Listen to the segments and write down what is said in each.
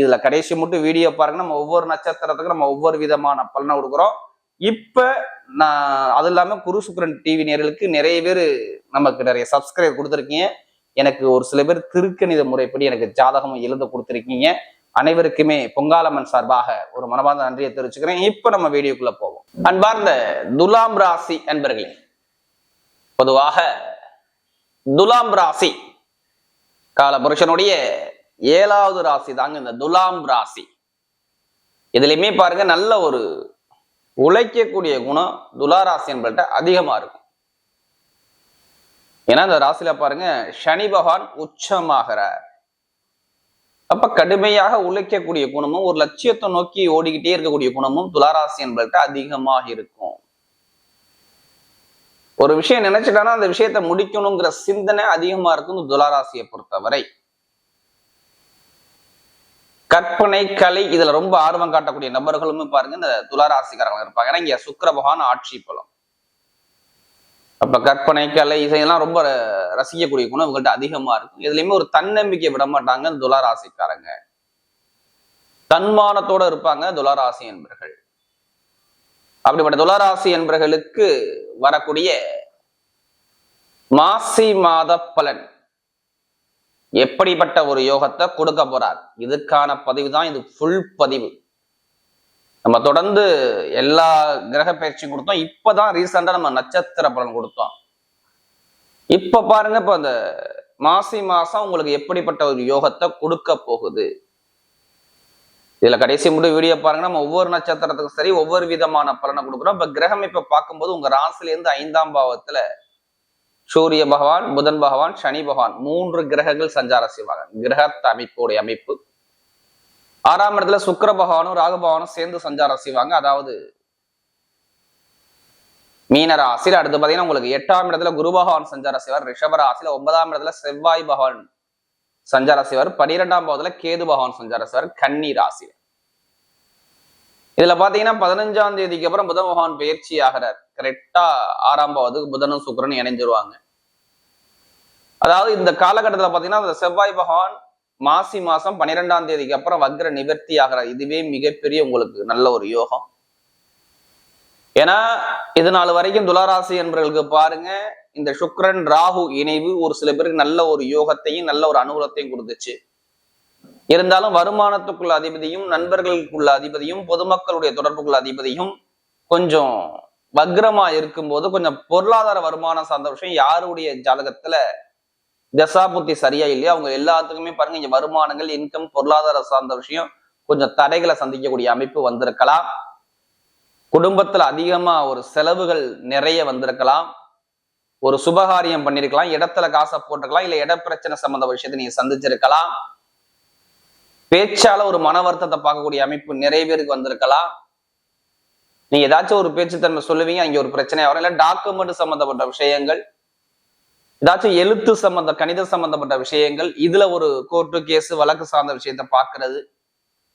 இதுல கடைசி மட்டும் வீடியோ பாருங்க. நம்ம ஒவ்வொரு நட்சத்திரத்துக்கும் நம்ம ஒவ்வொரு விதமான பலனை கொடுக்குறோம். இப்ப நான் அது இல்லாம குரு சுக்கரன் டிவி நேர்களுக்கு நிறைய பேர் நமக்கு நிறைய சப்ஸ்கிரைப் கொடுத்துருக்கீங்க. எனக்கு ஒரு சில பேர் திருக்கணித முறைப்படி எனக்கு ஜாதகம் எழுத கொடுத்துருக்கீங்க. அனைவருக்குமே பொங்காலம்மன் சார்பாக ஒரு மனமார்ந்த நன்றியை தெரிவிச்சுக்கிறேன். இப்ப நம்ம வீடியோக்குள்ள போவோம். அன்பார்ந்த துலாம் ராசி அன்பர்களே பொதுவாக துலாம் ராசி கால புருஷனுடைய ஏழாவது ராசி தாங்க இந்த துலாம் ராசி. இதுலையுமே பாருங்க நல்ல ஒரு உழைக்கக்கூடிய குணம் துலாராசி என்பட்ட அதிகமா இருக்கும். ஏன்னா இந்த ராசியில பாருங்க சனி பகவான் உச்சமாகிறார். அப்ப கடுமையாக உழைக்கக்கூடிய குணமும் ஒரு லட்சியத்தை நோக்கி ஓடிக்கிட்டே இருக்கக்கூடிய குணமும் துளாராசி என்பட்ட அதிகமாக இருக்கும். ஒரு விஷயம் நினைச்சிட்டானா அந்த விஷயத்தை முடிக்கணுங்கிற சிந்தனை அதிகமா இருக்கும் இந்த துளாராசியை பொறுத்தவரை. கற்பனை கலை இதுல ரொம்ப ஆர்வம் காட்டக்கூடிய நபர்களும் பாருங்க இந்த துளாராசிக்காரர்கள் இருப்பாங்க. ஏன்னா இங்க சுக்கர பகவான் ஆட்சி பலம். அப்ப கற்பனை கலை இசையெல்லாம் ரொம்ப ரசிக்கக்கூடிய குணம் இவங்கள்ட்ட அதிகமா இருக்கும். இதுலயுமே ஒரு தன்னம்பிக்கை விட மாட்டாங்க துளாராசிக்காரங்க. தன்மானத்தோட இருப்பாங்க துளாராசி என்பர்கள். அப்படிப்பட்ட துளாராசி என்பர்களுக்கு வரக்கூடிய மாசி மாத பலன். எப்படிப்பட்ட ஒரு யோகத்தை கொடுக்க போறார்? இதுக்கான பதிவு தான் இது ஃபுல் பதிவு. நம்ம தொடர்ந்து எல்லா கிரக பயிற்சியும் கொடுத்தோம். இப்பதான் ரீசெண்டா நம்ம நட்சத்திர பலன் கொடுத்தோம். இப்ப பாருங்க இப்ப அந்த மாசி மாசம் உங்களுக்கு எப்படிப்பட்ட ஒரு யோகத்தை கொடுக்க போகுது? இதுல கடைசி முடிவு வீடியோ பாருங்க நம்ம ஒவ்வொரு நட்சத்திரத்துக்கும் சரி ஒவ்வொரு விதமான பலனை கொடுக்குறோம். இப்ப கிரகம் இப்ப பார்க்கும்போது உங்க ராசுல இருந்து ஐந்தாம் பாவத்துல சூரிய பகவான் புதன் பகவான் சனி பகவான் மூன்று கிரகங்கள் சஞ்சாரம் செய்வாங்க. கிரகத்த அமைப்புடைய அமைப்பு. ஆறாம் இடத்துல சுக்கர பகவானும் ராகு பகவானும் சேர்ந்து சஞ்சாரம் செய்வாங்க. அதாவது மீனராசியில் அடுத்து பாத்தீங்கன்னா உங்களுக்கு எட்டாம் இடத்துல குரு பகவான் சஞ்சாரம் செய்வார் ரிஷபராசியில் ஒன்பதாம் இடத்துல செவ்வாய் பகவான் சஞ்சாரம் செய்வார் பனிரெண்டாம் பாவத்துல கேது பகவான் சஞ்சாரம் செய்வார் கன்னி ராசியில். இதுல பாத்தீங்கன்னா பதினஞ்சாம் தேதிக்கு அப்புறம் புதன் பகவான் பயிற்சி ஆகிறார். கரெக்டா ஆறாம் பாவத்துக்கு புதனும் சுக்கரனும் இணைஞ்சிருவாங்க. அதாவது இந்த காலகட்டத்துல பாத்தீங்கன்னா அந்த செவ்வாய் பகவான் மாசி மாசம் பன்னிரெண்டாம் தேதிக்கு அப்புறம் வக்ர நிவர்த்தி ஆகிறார். இதுவே மிகப்பெரிய உங்களுக்கு நல்ல ஒரு யோகம். ஏன்னா இது நாள் வரைக்கும் துளாராசி என்பவர்களுக்கு பாருங்க இந்த சுக்ரன் ராகு இணைவு ஒரு சில பேருக்கு நல்ல ஒரு யோகத்தையும் நல்ல ஒரு அனுகூலத்தையும் கொடுத்துச்சு. இருந்தாலும் வருமானத்துக்குள்ள அதிபதியும் நண்பர்களுக்குள்ள அதிபதியும் பொதுமக்களுடைய தொடர்புக்குள்ள அதிபதியும் கொஞ்சம் வக்ரமா இருக்கும்போது கொஞ்சம் பொருளாதார வருமானம் சார்ந்த விஷயம் யாருடைய ஜாதகத்துல தசாபுத்தி சரியா இல்லையா அவங்க எல்லாத்துக்குமே பாருங்க இங்க வருமானங்கள் இன்கம் பொருளாதார சார்ந்த விஷயம் கொஞ்சம் தடைகளை சந்திக்கக்கூடிய அமைப்பு வந்திருக்கலாம். குடும்பத்துல அதிகமா ஒரு செலவுகள் நிறைய வந்திருக்கலாம். ஒரு சுபகாரியம் பண்ணிருக்கலாம் இடத்துல காசை போட்டிருக்கலாம் இல்ல இட பிரச்சனை சம்பந்த விஷயத்தை நீங்க சந்திச்சிருக்கலாம். பேச்சால ஒரு மன வருத்தத்தை பார்க்கக்கூடிய அமைப்பு நிறைய பேருக்கு வந்திருக்கலாம். நீ ஏதாச்சும் ஒரு பேச்சுத்தன்மை சொல்லுவீங்க அங்கே ஒரு பிரச்சனையா வரும். இல்ல டாக்குமெண்ட் சம்பந்தப்பட்ட விஷயங்கள் ஏதாச்சும் எழுத்து சம்பந்த கணித சம்பந்தப்பட்ட விஷயங்கள் இதுல ஒரு கோர்ட்டு கேஸ் வழக்கு சார்ந்த விஷயத்த பாக்குறது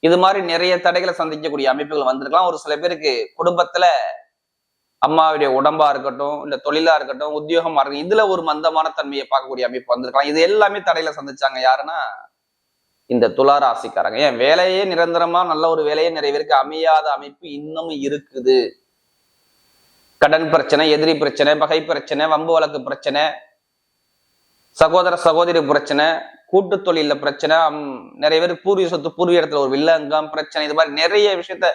இது மாதிரி நிறைய தடைகளை சந்திக்கக்கூடிய அமைப்புகள் வந்திருக்கலாம். ஒரு சில பேருக்கு குடும்பத்துல அம்மாவுடைய உடம்பா இருக்கட்டும் இல்ல தொழிலா இருக்கட்டும் உத்தியோகமா இருக்கட்டும் இதுல ஒரு மந்தமான தன்மையை பார்க்கக்கூடிய அமைப்பு வந்திருக்கலாம். இது எல்லாமே தடையில சந்திச்சாங்க யாருன்னா இந்த துளாராசிக்காரங்க ஏன் வேலையே நிரந்தரமா நல்ல ஒரு வேலையை நிறைய பேருக்கு அமையாத அமைப்பு இன்னமும் இருக்குது. கடன் பிரச்சனை எதிரி பிரச்சனை பகை பிரச்சனை வம்பு வழக்கு பிரச்சனை சகோதர சகோதரி பிரச்சனை கூட்டு தொழில பிரச்சனை நிறைய பேர் பூர்வீக சொத்து பூர்வீக இடத்துல ஒரு வில்லங்கம் பிரச்சனை இது மாதிரி நிறைய விஷயத்த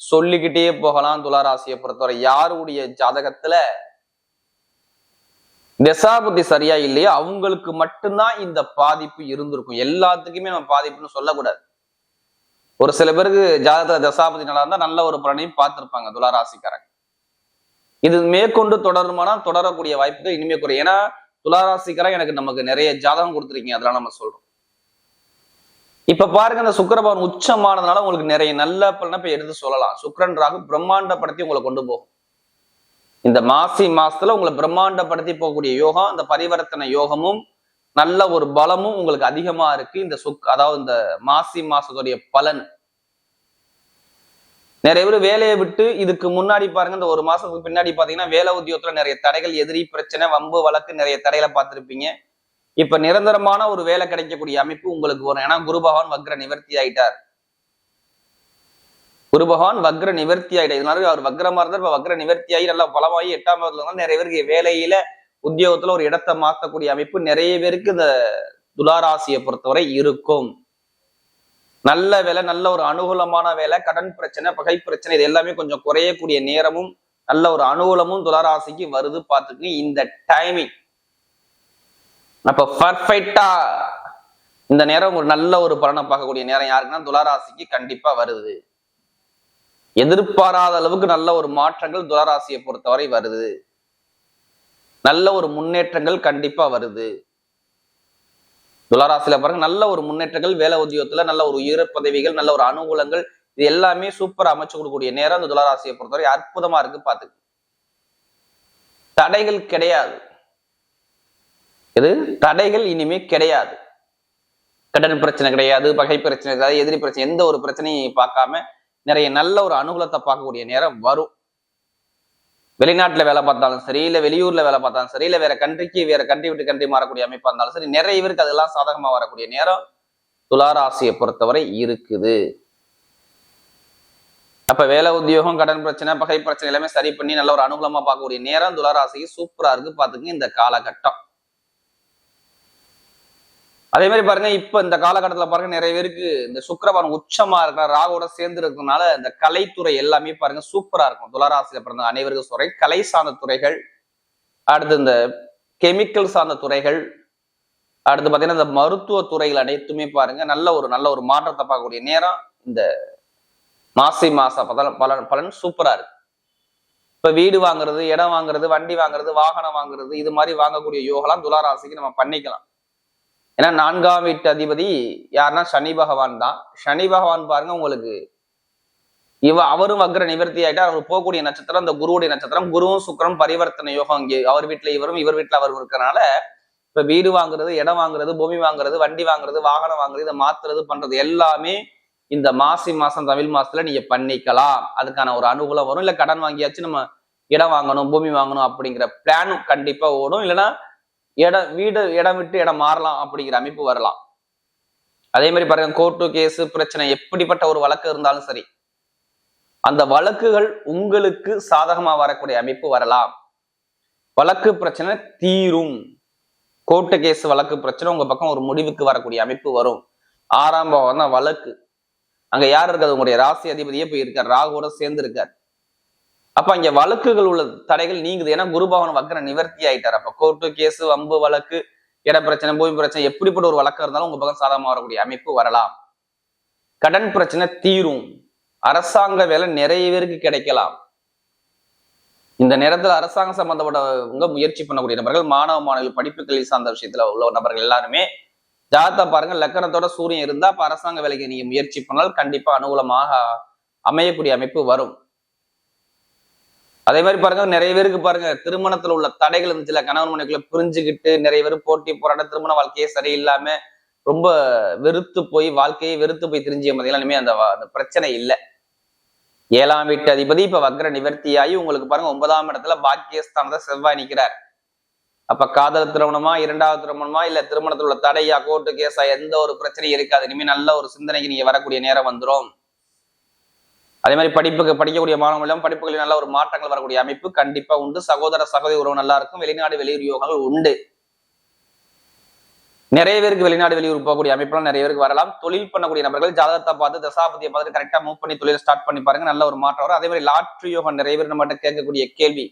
சொல்லிக்கிட்டே போகலாம் துளாராசியை பொறுத்தவரை. யாருடைய ஜாதகத்துல தசாபுத்தி சரியா இல்லையோ அவங்களுக்கு மட்டும்தான் இந்த பாதிப்பு இருந்திருக்கும். எல்லாத்துக்குமே நம்ம பாதிப்புன்னு சொல்லக்கூடாது. ஒரு சில பேருக்கு ஜாதகத்துல தசாபதி நல்லா இருந்தா நல்ல ஒரு பலனையும் பார்த்திருப்பாங்க துளாராசிக்காரங்க இது மேற்கொண்டு தொடருமானா தொடரக்கூடிய வாய்ப்புகள் இனிமே குறையும். ஏன்னா துளாராசிக்காரன் எனக்கு நமக்கு நிறைய ஜாதகம் கொடுத்துருக்கீங்க அதெல்லாம் நம்ம சொல்றோம். இப்ப பாருங்க இந்த சுக்கரபவன் உச்சமானதுனால உங்களுக்கு நிறைய நல்ல பலனை இப்ப எடுத்து சொல்லலாம். சுக்கரன் ராகு படத்தையும் உங்களை கொண்டு போகும். இந்த மாசி மாசத்துல உங்களை பிரம்மாண்டப்படுத்தி போகக்கூடிய யோகம் இந்த பரிவர்த்தனை யோகமும் நல்ல ஒரு பலமும் உங்களுக்கு அதிகமா இருக்கு. இந்த சுக் அதாவது இந்த மாசி மாசத்துடைய பலன். நிறைய பேர் வேலையை விட்டு இதுக்கு முன்னாடி பாருங்க இந்த ஒரு மாசத்துக்கு பின்னாடி பாத்தீங்கன்னா வேலை உத்தியோகத்துல நிறைய தடைகள் எதிரி பிரச்சனை வம்பு வழக்கு நிறைய தடைகளை பார்த்திருப்பீங்க. இப்ப நிரந்தரமான ஒரு வேலை கிடைக்கக்கூடிய அமைப்பு உங்களுக்கு வரும். ஏன்னா குரு பகவான் வக்ர நிவர்த்தி ஆயிட்டார். குரு பகவான் வக்ர நிவர்த்தி ஆயிட்டார். இதனால அவர் வக்ரமா இருந்தார். இப்ப வக்ர நிவர்த்தி ஆகி நல்லா பலமாகி எட்டாம் பாவத்துல நிறைய பேருக்கு வேலையில உத்தியோகத்துல ஒரு இடத்தை மாத்தக்கூடிய அமைப்பு நிறைய பேருக்கு இந்த துளாராசியை பொறுத்தவரை இருக்கும். நல்ல வேலை நல்ல ஒரு அனுகூலமான வேலை கடன் பிரச்சனை பகை பிரச்சனை இது எல்லாமே கொஞ்சம் குறையக்கூடிய நேரமும் நல்ல ஒரு அனுகூலமும் துளாராசிக்கு வருது பார்த்துக்கு இந்த டைமிங் அப்ப பர்ஃபெக்டா இந்த நேரம் ஒரு நல்ல ஒரு பலனை பார்க்கக்கூடிய நேரம் யாருக்குன்னா துளாராசிக்கு கண்டிப்பா வருது. எதிர்பாராத அளவுக்கு நல்ல ஒரு மாற்றங்கள் துளராசியை பொறுத்தவரை வருது. நல்ல ஒரு முன்னேற்றங்கள் கண்டிப்பா வருது. துளராசியில பாருங்க நல்ல ஒரு முன்னேற்றங்கள் வேலை உத்தியோகத்துல நல்ல ஒரு உயர் பதவிகள் நல்ல ஒரு அனுகூலங்கள் இது எல்லாமே சூப்பர் அமைச்சு கொடுக்கக்கூடிய நேரம் அந்த துளராசியை பொறுத்தவரை அற்புதமா இருக்கு பாத்துக்கு தடைகள் கிடையாது. இது தடைகள் இனிமே கிடையாது. கடன் பிரச்சனை கிடையாது பகை பிரச்சனை கிடையாது எதிரி பிரச்சனை எந்த ஒரு பிரச்சனையும் பார்க்காம நிறைய நல்ல ஒரு அனுகூலத்தை பார்க்கக்கூடிய நேரம் வரும். வெளிநாட்டுல வேலை பார்த்தாலும் சரி இல்ல வெளியூர்ல வேலை பார்த்தாலும் சரி இல்ல வேற கண்ட்ரிக்கு வேற கண்ட்ரி விட்டு கண்ட்ரி மாறக்கூடிய அமைப்பா இருந்தாலும் சரி நிறைய பேருக்கு அதெல்லாம் சாதகமா வரக்கூடிய நேரம் துளாராசியை பொறுத்தவரை இருக்குது. அப்ப வேலை உத்தியோகம் கடன் பிரச்சனை பகை பிரச்சனை எல்லாமே சரி பண்ணி நல்ல ஒரு அனுகூலமா பார்க்கக்கூடிய நேரம் துளாராசிக்கு சூப்பரா இருக்கு. பாத்துங்க இந்த காலகட்டம். அதே மாதிரி பாருங்க இப்ப இந்த காலகட்டத்துல பாருங்க நிறைய பேருக்கு இந்த சுக்கரவாரம் உச்சமா இருக்கிற ராகுவோட சேர்ந்து இருக்கிறதுனால இந்த கலைத்துறை எல்லாமே பாருங்க சூப்பரா இருக்கும். துளராசியில பிறந்த அனைவருக்கும் சொல்றேன் கலை சார்ந்த துறைகள் அடுத்து இந்த கெமிக்கல் சார்ந்த துறைகள் அடுத்து பாத்தீங்கன்னா இந்த மருத்துவ துறைகள் அனைத்துமே பாருங்க நல்ல ஒரு நல்ல ஒரு மாற்றத்தை பார்க்கக்கூடிய நேரம் இந்த மாசி மாச பலன் பலன் பலன் சூப்பரா இருக்கு. இப்ப வீடு வாங்குறது இடம் வாங்குறது வண்டி வாங்குறது வாகனம் வாங்குறது இது மாதிரி வாங்கக்கூடிய யோகலாம் துளாராசிக்கு நம்ம பண்ணிக்கலாம். ஏன்னா நான்காம் வீட்டு அதிபதி யாருன்னா சனி பகவான் தான். சனி பகவான் பாருங்க உங்களுக்கு இவ அவரும் வக்ர நிவர்த்தி ஆயிட்டா அவர் போகக்கூடிய நட்சத்திரம் அந்த குருவுடைய நட்சத்திரம். குருவும் சுக்கரம் பரிவர்த்தனை யோகம் இங்கே அவர் வீட்டுல இவரும் இவர் வீட்டுல அவரும் இருக்கிறனால இப்ப வீடு வாங்குறது இடம் வாங்குறது பூமி வாங்குறது வண்டி வாங்குறது வாகனம் வாங்குறது இதை மாத்துறது பண்றது எல்லாமே இந்த மாசி மாசம் தமிழ் மாசத்துல நீங்க பண்ணிக்கலாம். அதுக்கான ஒரு அனுகூலம் வரும். இல்ல கடன் வாங்கியாச்சு நம்ம இடம் வாங்கணும் பூமி வாங்கணும் அப்படிங்கிற பிளானும் கண்டிப்பா ஓடும். இல்லைன்னா இடம் வீடு இடம் விட்டு இடம் மாறலாம் அப்படிங்கிற அமைப்பு வரலாம். அதே மாதிரி பாருங்க கோர்ட்டு கேஸ் பிரச்சனை எப்படிப்பட்ட ஒரு வழக்கு இருந்தாலும் சரி அந்த வழக்குகள் உங்களுக்கு சாதகமா வரக்கூடிய அமைப்பு வரலாம். வழக்கு பிரச்சனை தீரும். கோர்ட்டு கேஸ் வழக்கு பிரச்சனை உங்க பக்கம் ஒரு முடிவுக்கு வரக்கூடிய அமைப்பு வரும். ஆறாம் பாவம் தான் வழக்கு. அங்க யார் இருக்காது உங்களுடைய ராசி அதிபதியே போய் இருக்கார் ராகுவோட சேர்ந்து இருக்கார் அப்ப இங்க வழக்குகள் உள்ள தடைகள் நீங்குது. ஏன்னா குருபவன் வக்கர நிவர்த்தி ஆயிட்டார். அப்ப கோர்ட்டு கேஸ் வம்பு வழக்கு இட பிரச்சனை பூமி பிரச்சனை எப்படிப்பட்ட ஒரு வழக்கம் இருந்தாலும் உங்க பக்கம் சாதகமா வரக்கூடிய அமைப்பு வரலாம். கடன் பிரச்சனை தீரும். அரசாங்க வேலை நிறைய பேருக்கு கிடைக்கலாம். இந்த நேரத்துல அரசாங்கம் சம்பந்தப்பட்டவங்க முயற்சி பண்ணக்கூடிய நபர்கள் மாணவ மாணவிகள் கல்வி சார்ந்த விஷயத்துல உள்ள நபர்கள் எல்லாருமே ஜாதகத்தை பாருங்க. லக்கணத்தோட சூரியன் இருந்தா அப்ப அரசாங்க வேலைக்கு நீங்க முயற்சி பண்ணால் கண்டிப்பா அனுகூலமாக அமையக்கூடிய அமைப்பு வரும். அதே மாதிரி பாருங்க நிறைய பேருக்கு பாருங்க திருமணத்துல உள்ள தடைகள் இருந்துச்சுல கணவன் மனைவிக்குள்ள புரிஞ்சுக்கிட்டு நிறைய பேர் போட்டி போராட்ட திருமண வாழ்க்கையே சரியில்லாம ரொம்ப வெறுத்து போய் வாழ்க்கையை வெறுத்து போய் திரிஞ்சிய மாதிரிலாம் அந்த அந்த பிரச்சனை இல்லை. ஏழாம் வீட்டு அதிபதி இப்ப வக்ர நிவர்த்தியாகி உங்களுக்கு பாருங்க ஒன்பதாம் இடத்துல பாக்கியஸ்தானத்தை செவ்வாய் நிற்கிறார் அப்ப காதல் திருமணமா இரண்டாவது திருமணமா இல்ல திருமணத்துல உள்ள தடையா கோர்ட்டு கேஸா எந்த ஒரு பிரச்சனையும் இருக்காது. இனிமே நல்ல ஒரு சிந்தனைக்கு நீங்க வரக்கூடிய நேரம் வந்துரும். அதே மாதிரி படிப்புக்கு படிக்கக்கூடிய மாணவர்களும் படிப்புகளில் நல்ல ஒரு மாற்றங்கள் வரக்கூடிய அமைப்பு கண்டிப்பா உண்டு. சகோதர சகோதரி உறவு நல்லா இருக்கும். வெளிநாடு வெளியூர் யோகங்கள் உண்டு. நிறைய பேருக்கு வெளிநாடு வெளியூர் போகக்கூடிய அமைப்புலாம் நிறைய பேருக்கு வரலாம். தொழில் பண்ணக்கூடிய நபர்கள் ஜாதகத்தை பார்த்து தசாபதியை பார்த்து கரெக்டா மூவ் பண்ணி தொழில் ஸ்டார்ட் பண்ணி பாருங்க. நல்ல ஒரு மாற்றம் வரும். அதே மாதிரி லாட்ரி யோகம் நிறைய பேர் நம்மகிட்ட கேட்கக்கூடிய கேள்வி.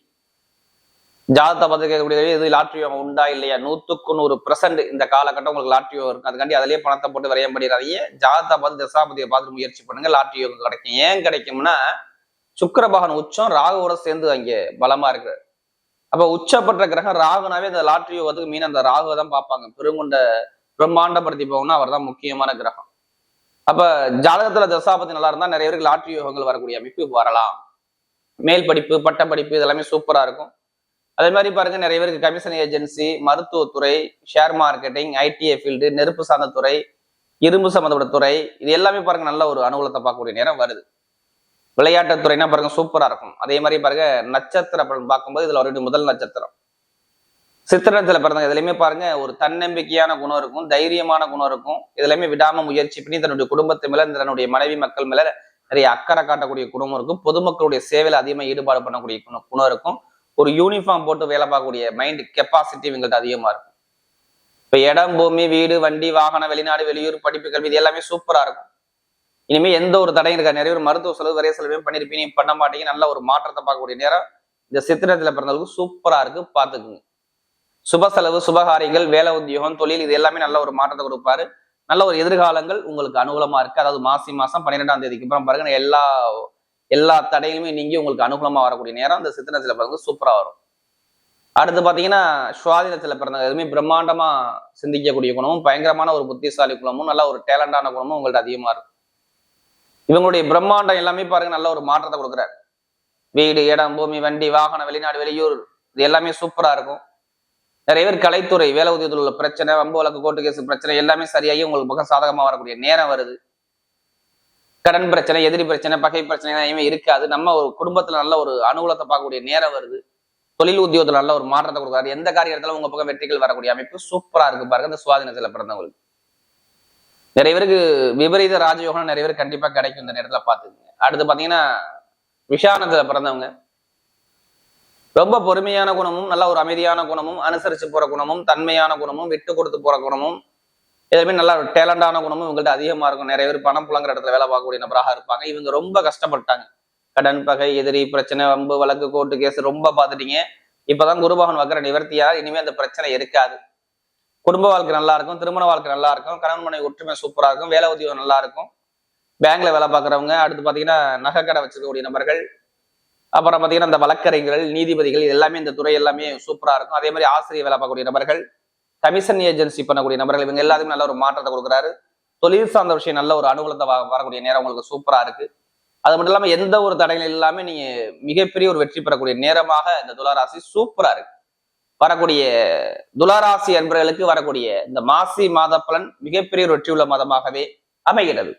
ஜாதகத்தை பார்த்து கேட்கக்கூடிய இது லாட்ரி யோகம் உண்டா இல்லையா? நூத்துக்கு நூறு பிரசன்ட் இந்த காலகட்டம் உங்களுக்கு லாட்ரி யோகம் இருக்கும் அதுக்காண்டி அதிலேயே பணத்தை போட்டு விரையம் பண்ணிடாதீங்க. ஜாதகத்தை பார்த்து தசாபதியை பார்த்து முயற்சி பண்ணுங்க லாட்ரி யோகம் கிடைக்கும். ஏன் கிடைக்கும்னா சுக்கரபகன் உச்சம் ராகுவோட சேர்ந்து அங்கே பலமா இருக்கு. அப்ப உச்சப்பட்ட கிரகம் ராகுனாவே இந்த லாட்ரி யோகத்துக்கு மீன் அந்த ராகுவை தான் பார்ப்பாங்க. பெருங்குண்ட பிரம்மாண்டப்படுத்தி போகணும்னா அவர் தான் முக்கியமான கிரகம். அப்ப ஜாதகத்துல தசாபதி நல்லா இருந்தா நிறைய பேருக்கு லாட்ரி யோகங்கள் வரக்கூடிய அமைப்பு வரலாம். மேல் படிப்பு பட்ட படிப்பு இதெல்லாமே சூப்பரா இருக்கும். அதே மாதிரி பாருங்க நிறைய பேருக்கு கமிஷன் ஏஜென்சி மருத்துவத்துறை ஷேர் மார்க்கெட்டிங் ஐடிஐ ஃபீல்டு நெருப்பு சார்ந்த துறை இரும்பு சம்மந்தப்பட்ட துறை இது எல்லாமே பாருங்க நல்ல ஒரு அனுகூலத்தை பார்க்கக்கூடிய நேரம் வருது. விளையாட்டுத் துறைனா பாருங்க சூப்பரா இருக்கும். அதே மாதிரி பாருங்க நட்சத்திர பலன் பார்க்கும்போது இதுல ஒரு முதல் நட்சத்திரம். சித்திரத்துல பிறந்தவங்க இதுலயுமே பாருங்க ஒரு தன்னம்பிக்கையான குணம் இருக்கும் தைரியமான குணம் இருக்கும். இதுலயுமே விடாம முயற்சி பண்ணி தன்னுடைய குடும்பத்து மேல தன்னுடைய மனைவி மக்கள் மேல நிறைய அக்கறை காட்டக்கூடிய குணம் இருக்கும். பொதுமக்களுடைய சேவையில அதிகமாக ஈடுபாடு பண்ணக்கூடிய குணம் குணம் இருக்கும். ஒரு யூனிஃபார்ம் போட்டு வேலை பார்க்கக்கூடிய மைண்ட் கெப்பாசிட்டி இவங்கள்ட்ட அதிகமா இருக்கும். இப்ப இடம் பூமி வீடு வண்டி வாகனம் வெளிநாடு வெளியூர் படிப்பு கல்வி இது எல்லாமே சூப்பரா இருக்கும். இனிமே எந்த ஒரு தடையும் இருக்கா நிறைய பேர் மருத்துவ செலவு வரைய செலவையும் பண்ணிருப்பீங்க பண்ண மாட்டீங்க. நல்ல ஒரு மாற்றத்தை பார்க்கக்கூடிய நேரம் இந்த சித்திரத்துல பிறந்தவங்களுக்கு சூப்பரா இருக்கு. பாத்துக்குங்க சுப செலவு சுபகாரியங்கள் வேலை உத்தியோகம் தொழில் இது எல்லாமே நல்ல ஒரு மாற்றத்தை கொடுப்பாரு. நல்ல ஒரு எதிர்காலங்கள் உங்களுக்கு அனுகூலமா இருக்கு. அதாவது மாசி மாசம் பன்னிரெண்டாம் தேதிக்கு அப்புறம் பாருங்க எல்லா எல்லா தடையிலுமே நீங்கி உங்களுக்கு அனுகூலமா வரக்கூடிய நேரம் அந்த சித்திரத்துல பிறந்தது சூப்பரா வரும். அடுத்து பாத்தீங்கன்னா சுவாதீனத்துல பிறந்தவங்க எதுவுமே பிரம்மாண்டமா சிந்திக்கக்கூடிய குணமும் பயங்கரமான ஒரு புத்திசாலி குணமும் நல்ல ஒரு டேலண்டான குணமும் உங்கள்ட்ட அதிகமா இருக்கும். இவங்களுடைய பிரம்மாண்டம் எல்லாமே பாருங்க நல்ல ஒரு மாற்றத்தை கொடுக்குறாரு. வீடு இடம் பூமி வண்டி வாகனம் வெளிநாடு வெளியூர் இது எல்லாமே சூப்பரா இருக்கும். நிறைய பேர் கலைத்துறை வேலை உதவியத்தில் உள்ள பிரச்சனை வம்பு வழக்கு கோர்ட்டு கேஸ் பிரச்சனை எல்லாமே சரியாகி உங்களுக்கு பக்கம் சாதகமாக வரக்கூடிய நேரம் வருது. கடன் பிரச்சனை எதிரி பிரச்சனை பகை பிரச்சனை எதுவுமே இருக்காது. நம்ம ஒரு குடும்பத்துல நல்ல ஒரு அனுகூலத்தை பார்க்கக்கூடிய நேரம் வருது. தொழில் உத்தியோகத்துல நல்ல ஒரு மாற்றத்தை கொடுக்குறாரு எந்த காரியத்துல உங்க பக்கம் வெற்றிகள் வரக்கூடிய அமைப்பு சூப்பரா இருக்கு பாருங்க இந்த சுவாதீனத்துல பிறந்தவங்களுக்கு. நிறைய பேருக்கு விபரீத ராஜயோகம் நிறைய பேர் கண்டிப்பா கிடைக்கும் இந்த நேரத்துல பாத்துக்கங்க அடுத்து பாத்தீங்கன்னா விஷானத்துல பிறந்தவங்க. ரொம்ப பொறுமையான குணமும் நல்ல ஒரு அமைதியான குணமும் அனுசரிச்சு போற குணமும் தன்மையான குணமும் விட்டு கொடுத்து போற குணமும் எதுவுமே நல்லா டேலண்டான குணமும் இவங்கள்ட்ட அதிகமாக இருக்கும். நிறைய பேர் பணம் புலங்குற இடத்துல வேலை பார்க்கக்கூடிய நபராக இருப்பாங்க. இவங்க ரொம்ப கஷ்டப்பட்டாங்க. கடன் பகை எதிரி பிரச்சனை வம்பு வழக்கு கோர்ட்டு கேஸ் ரொம்ப பார்த்துட்டீங்க. இப்போதான் குருபகன் வக்கர நிவர்த்தியா இனிமே அந்த பிரச்சனை இருக்காது. குடும்ப வாழ்க்கை நல்லா இருக்கும் திருமண வாழ்க்கை நல்லா இருக்கும் கணவன் மனை ஒற்றுமை சூப்பரா இருக்கும் வேலை உத்தியோகம் நல்லா இருக்கும். பேங்க்ல வேலை பார்க்குறவங்க அடுத்து பாத்தீங்கன்னா நகைக்கடை வச்சிருக்கக்கூடிய நபர்கள் அப்புறம் பாத்தீங்கன்னா இந்த வழக்கறிஞர்கள் நீதிபதிகள் இது எல்லாமே இந்த துறை எல்லாமே சூப்பரா இருக்கும். அதே மாதிரி ஆசிரியர் வேலை பார்க்கக்கூடிய நபர்கள் கமிஷன் ஏஜென்சி பண்ணக்கூடிய நபர்கள் இவங்க எல்லாத்துக்கும் நல்ல ஒரு மாற்றத்தை கொடுக்குறாரு. தொழில் சார்ந்த விஷயம் நல்ல ஒரு அனுகூலத்தை வரக்கூடிய நேரம் உங்களுக்கு சூப்பரா இருக்கு. அது மட்டும் இல்லாம எந்த ஒரு தடைகள் இல்லாம நீங்க மிகப்பெரிய ஒரு வெற்றி பெறக்கூடிய நேரமாக இந்த துளாராசி சூப்பரா இருக்கு. வரக்கூடிய துளாராசி அன்பர்களுக்கு வரக்கூடிய இந்த மாசி மாத பலன் மிகப்பெரிய ஒரு வெற்றியுள்ள மாதமாகவே அமைகிறது.